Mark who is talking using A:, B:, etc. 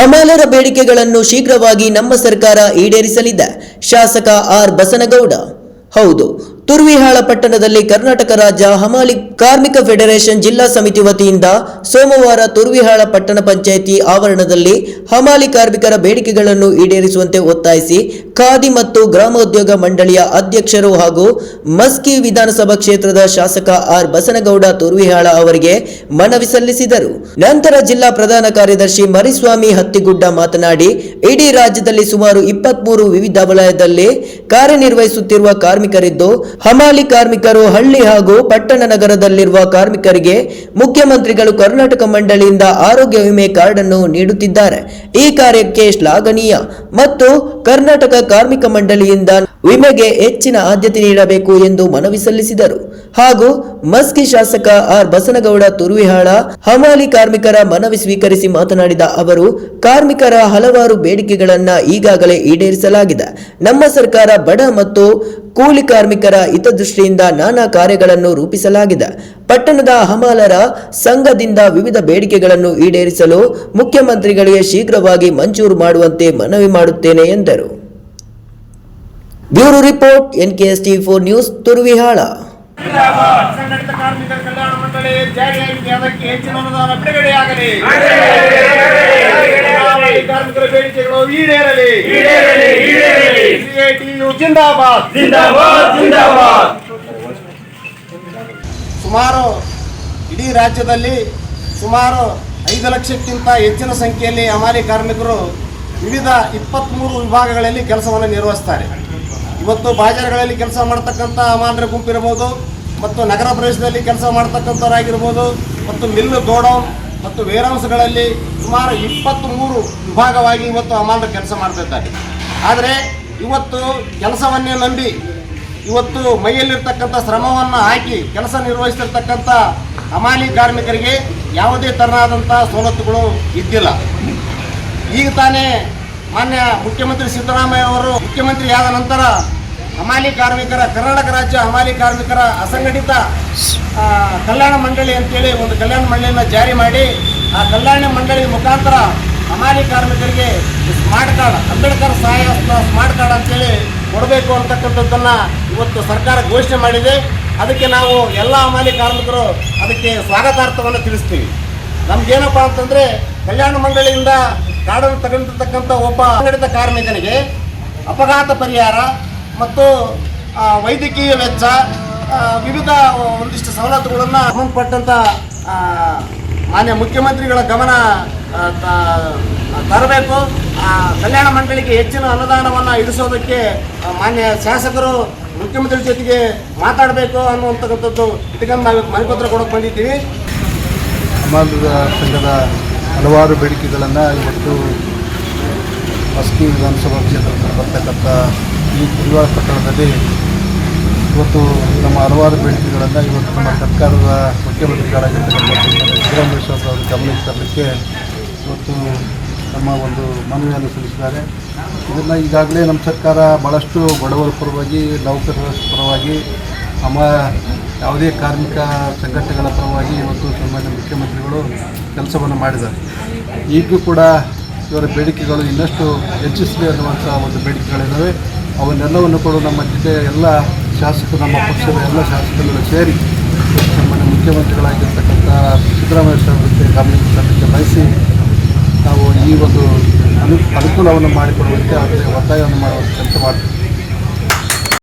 A: ಹಮಾಲರ ಬೇಡಿಕೆಗಳನ್ನು ಶೀಘ್ರವಾಗಿ ನಮ್ಮ ಸರ್ಕಾರ ಈಡೇರಿಸಲಿದೆ. ಶಾಸಕ ಆರ್. ಬಸನಗೌಡ. ಹೌದು, ತುರ್ವಿಹಾಳ ಪಟ್ಟಣದಲ್ಲಿ ಕರ್ನಾಟಕ ರಾಜ್ಯ ಹಮಾಲಿ ಕಾರ್ಮಿಕ ಫೆಡರೇಷನ್ ಜಿಲ್ಲಾ ಸಮಿತಿ ವತಿಯಿಂದ ಸೋಮವಾರ ತುರ್ವಿಹಾಳ ಪಟ್ಟಣ ಪಂಚಾಯಿತಿ ಆವರಣದಲ್ಲಿ ಹಮಾಲಿ ಕಾರ್ಮಿಕರ ಬೇಡಿಕೆಗಳನ್ನು ಈಡೇರಿಸುವಂತೆ ಒತ್ತಾಯಿಸಿ ಖಾದಿ ಮತ್ತು ಗ್ರಾಮೋದ್ಯೋಗ ಮಂಡಳಿಯ ಅಧ್ಯಕ್ಷರು ಹಾಗೂ ಮಸ್ಕಿ ವಿಧಾನಸಭಾ ಕ್ಷೇತ್ರದ ಶಾಸಕ ಆರ್ ಬಸನಗೌಡ ತುರ್ವಿಹಾಳ ಅವರಿಗೆ ಮನವಿ ಸಲ್ಲಿಸಿದರು. ನಂತರ ಜಿಲ್ಲಾ ಪ್ರಧಾನ ಕಾರ್ಯದರ್ಶಿ ಮರಿಸ್ವಾಮಿ ಹತ್ತಿಗುಡ್ಡ ಮಾತನಾಡಿ, ಇಡೀ ರಾಜ್ಯದಲ್ಲಿ ಸುಮಾರು ಇಪ್ಪತ್ಮೂರು ವಿವಿಧ ವಲಯದಲ್ಲಿ ಕಾರ್ಯನಿರ್ವಹಿಸುತ್ತಿರುವ ಕಾರ್ಮಿಕರಿದ್ದು, ಹಮಾಲಿ ಕಾರ್ಮಿಕರು ಹಳ್ಳಿ ಹಾಗೂ ಪಟ್ಟಣ ನಗರದಲ್ಲಿರುವ ಕಾರ್ಮಿಕರಿಗೆ ಮುಖ್ಯಮಂತ್ರಿಗಳು ಕರ್ನಾಟಕ ಮಂಡಳಿಯಿಂದ ಆರೋಗ್ಯ ವಿಮೆ ಕಾರ್ಡ್ ಅನ್ನು ನೀಡುತ್ತಿದ್ದಾರೆ. ಈ ಕಾರ್ಯಕ್ಕೆ ಶ್ಲಾಘನೀಯ ಮತ್ತು ಕರ್ನಾಟಕ ಕಾರ್ಮಿಕ ಮಂಡಳಿಯಿಂದ ವಿಮೆಗೆ ಹೆಚ್ಚಿನ ಆದ್ಯತೆ ನೀಡಬೇಕು ಎಂದು ಮನವಿ ಸಲ್ಲಿಸಿದರು. ಹಾಗೂ ಮಸ್ಕಿ ಶಾಸಕ ಆರ್. ಬಸನಗೌಡ ತುರುವಿಹಾಳ, ಹಮಾಲಿ ಕಾರ್ಮಿಕರ ಮನವಿ ಸ್ವೀಕರಿಸಿ ಮಾತನಾಡಿದ ಅವರು, ಕಾರ್ಮಿಕರ ಹಲವಾರು ಬೇಡಿಕೆಗಳನ್ನ ಈಗಾಗಲೇ ಈಡೇರಿಸಲಾಗಿದೆ. ನಮ್ಮ ಸರ್ಕಾರ ಬಡ ಮತ್ತು ಕೂಲಿ ಕಾರ್ಮಿಕರ ಹಿತದೃಷ್ಟಿಯಿಂದ ನಾನಾ ಕಾರ್ಯಗಳನ್ನು ರೂಪಿಸಲಾಗಿದೆ. ಪಟ್ಟಣದ ಹಮಾಲರ ಸಂಘದಿಂದ ವಿವಿಧ ಬೇಡಿಕೆಗಳನ್ನು ಈಡೇರಿಸಲು ಮುಖ್ಯಮಂತ್ರಿಗಳಿಗೆ ಶೀಘ್ರವಾಗಿ ಮಂಜೂರು ಮಾಡುವಂತೆ ಮನವಿ ಮಾಡುತ್ತೇನೆ ಎಂದರು. Bureau report N K S T four news, Turuvihal.
B: ಅದಕ್ಕೆ ಹೆಚ್ಚಿನ ಕಾರ್ಮಿಕರ ಬೇಡಿಕೆಗಳು ಸುಮಾರು ಇಡೀ ರಾಜ್ಯದಲ್ಲಿ ಸುಮಾರು ಐದು ಲಕ್ಷಕ್ಕಿಂತ ಹೆಚ್ಚಿನ ಸಂಖ್ಯೆಯಲ್ಲಿ ಹಮಾಲಿ ಕಾರ್ಮಿಕರು ವಿವಿಧ ಇಪ್ಪತ್ತ್ಮೂರು ವಿಭಾಗಗಳಲ್ಲಿ ಕೆಲಸವನ್ನು ನಿರ್ವಹಿಸ್ತಾರೆ. ಇವತ್ತು ಬಾಜಾರ್ಗಳಲ್ಲಿ ಕೆಲಸ ಮಾಡ್ತಕ್ಕಂಥ ಅಮಾನ್ಯ ಗುಂಪಿರ್ಬೋದು ಮತ್ತು ನಗರ ಪ್ರದೇಶದಲ್ಲಿ ಕೆಲಸ ಮಾಡ್ತಕ್ಕಂಥವರಾಗಿರ್ಬೋದು ಮತ್ತು ಮಿಲ್ಲು ಗೋಡೌನ್ ಮತ್ತು ವೇರ್ಹೌಸ್ಗಳಲ್ಲಿ ಸುಮಾರು ಇಪ್ಪತ್ತ್ಮೂರು ವಿಭಾಗವಾಗಿ ಇವತ್ತು ಅಮಾನ್ಯ ಕೆಲಸ ಮಾಡ್ತಿದ್ದಾರೆ. ಆದರೆ ಇವತ್ತು ಕೆಲಸವನ್ನೇ ನಂಬಿ ಇವತ್ತು ಮೈಯಲ್ಲಿರ್ತಕ್ಕಂಥ ಶ್ರಮವನ್ನು ಹಾಕಿ ಕೆಲಸ ನಿರ್ವಹಿಸಿರ್ತಕ್ಕಂಥ ಹಮಾಲಿ ಕಾರ್ಮಿಕರಿಗೆ ಯಾವುದೇ ತರನಾದಂಥ ಸವಲತ್ತುಗಳು ಇದ್ದಿಲ್ಲ. ಈಗ ತಾನೇ ಮಾನ್ಯ ಮುಖ್ಯಮಂತ್ರಿ ಸಿದ್ದರಾಮಯ್ಯ ಅವರು ಮುಖ್ಯಮಂತ್ರಿ ಆದ ನಂತರ ಹಮಾಲಿ ಕಾರ್ಮಿಕರ, ಕರ್ನಾಟಕ ರಾಜ್ಯ ಹಮಾಲಿ ಕಾರ್ಮಿಕರ ಅಸಂಘಟಿತ ಕಲ್ಯಾಣ ಮಂಡಳಿ ಅಂತೇಳಿ ಒಂದು ಕಲ್ಯಾಣ ಮಂಡಳಿಯನ್ನು ಜಾರಿ ಮಾಡಿ, ಆ ಕಲ್ಯಾಣ ಮಂಡಳಿ ಮುಖಾಂತರ ಹಮಾಲಿ ಕಾರ್ಮಿಕರಿಗೆ ಸ್ಮಾರ್ಟ್ ಕಾರ್ಡ್, ಅಂಬೇಡ್ಕರ್ ಸಹಾಯ ಸ್ಮಾರ್ಟ್ ಕಾರ್ಡ್ ಅಂತೇಳಿ ಕೊಡಬೇಕು ಅಂತಕ್ಕಂಥದ್ದನ್ನು ಇವತ್ತು ಸರ್ಕಾರ ಘೋಷಣೆ ಮಾಡಿದೆ. ಅದಕ್ಕೆ ನಾವು ಎಲ್ಲ ಹಮಾಲಿ ಕಾರ್ಮಿಕರು ಅದಕ್ಕೆ ಸ್ವಾಗತಾರ್ಥವನ್ನು ತಿಳಿಸ್ತೀವಿ. ನಮ್ಗೇನಪ್ಪ ಅಂತಂದರೆ ಕಲ್ಯಾಣ ಮಂಡಳಿಯಿಂದ ಕಾರ್ಡನ್ನು ತಗೊಂಡಿರ್ತಕ್ಕಂಥ ಒಬ್ಬ ಅಂಗಡಿತ ಕಾರ್ಮಿಕನಿಗೆ ಅಪಘಾತ ಪರಿಹಾರ ಮತ್ತು ವೈದ್ಯಕೀಯ ವೆಚ್ಚ ವಿವಿಧ ಒಂದಿಷ್ಟು ಸವಲತ್ತುಗಳನ್ನು ಸಂಬಂಧಪಟ್ಟಂಥ ಮಾನ್ಯ ಮುಖ್ಯಮಂತ್ರಿಗಳ ಗಮನ ತರಬೇಕು. ಕಲ್ಯಾಣ ಮಂಡಳಿಗೆ ಹೆಚ್ಚಿನ ಅನುದಾನವನ್ನು ಇಡಿಸೋದಕ್ಕೆ ಮಾನ್ಯ ಶಾಸಕರು ಮುಖ್ಯಮಂತ್ರಿ ಜೊತೆಗೆ ಮಾತಾಡಬೇಕು ಅನ್ನುವಂಥಕ್ಕಂಥದ್ದು ಇದಕ್ಕೆ ನಾವು ಮನೆಪತ್ರ ಕೊಡೋಕೆ ಬಂದಿದ್ದೀವಿ.
C: ಸಮಾಜದ ಸಂಘದ ಹಲವಾರು ಬೇಡಿಕೆಗಳನ್ನು ಇವತ್ತು ಮಸ್ಕಿ ವಿಧಾನಸಭಾ ಕ್ಷೇತ್ರದಲ್ಲಿ ಬರ್ತಕ್ಕಂಥ ಈ ಕುರಿವಾರ ಪಟ್ಟಣದಲ್ಲಿ ಇವತ್ತು ನಮ್ಮ ಹಲವಾರು ಬೇಡಿಕೆಗಳನ್ನು ಇವತ್ತು ನಮ್ಮ ಸರ್ಕಾರದ ಮುಖ್ಯಮಂತ್ರಿಗಳಾಗಿರ್ತಕ್ಕಂಥ ಸಿದ್ದರಾಮೇಶ್ವರ ಅವರು ಗಮನಕ್ಕೆ ತರಲಿಕ್ಕೆ ಇವತ್ತು ನಮ್ಮ ಒಂದು ಮನವಿಯನ್ನು ಸಲ್ಲಿಸಿದ್ದಾರೆ. ಇದನ್ನು ಈಗಾಗಲೇ ನಮ್ಮ ಸರ್ಕಾರ ಭಾಳಷ್ಟು ಬಡವರ ಪರವಾಗಿ, ನೌಕರರ ಪರವಾಗಿ, ನಮ್ಮ ಯಾವುದೇ ಕಾರ್ಮಿಕ ಸಂಘಟನೆಗಳ ಪರವಾಗಿ ಇವತ್ತು ಸನ್ಮಾನ್ಯ ಮುಖ್ಯಮಂತ್ರಿಗಳು ಕೆಲಸವನ್ನು ಮಾಡಿದ್ದಾರೆ. ಈಗಲೂ ಕೂಡ ಇವರ ಬೇಡಿಕೆಗಳು ಇನ್ನಷ್ಟು ಹೆಚ್ಚಿಸಲಿ ಅನ್ನುವಂಥ ಒಂದು ಬೇಡಿಕೆಗಳಿದ್ದಾವೆ. ಅವನ್ನೆಲ್ಲವನ್ನು ಕೂಡ ನಮ್ಮ ಜೊತೆ ಎಲ್ಲ ಶಾಸಕರು ನಮ್ಮ ಪಕ್ಷದ ಎಲ್ಲ ಶಾಸಕರು ಸೇರಿ ನಮ್ಮನ್ನು ಮುಖ್ಯಮಂತ್ರಿಗಳಾಗಿರ್ತಕ್ಕಂಥ ಸಿದ್ದರಾಮಯ್ಯ ಸಾಹೇಬ್ರ ಜೊತೆ ಗಮನಕ್ಕೆ ಬಯಸಿ ನಾವು ಈ ಒಂದು ಅನು, ಅನುಕೂಲವನ್ನು ಮಾಡಿಕೊಡುವಂತೆ ಅವರಿಗೆ ಒತ್ತಾಯವನ್ನು ಮಾಡುವಂಥ ಕೆಲಸ ಮಾಡ್ತೀವಿ.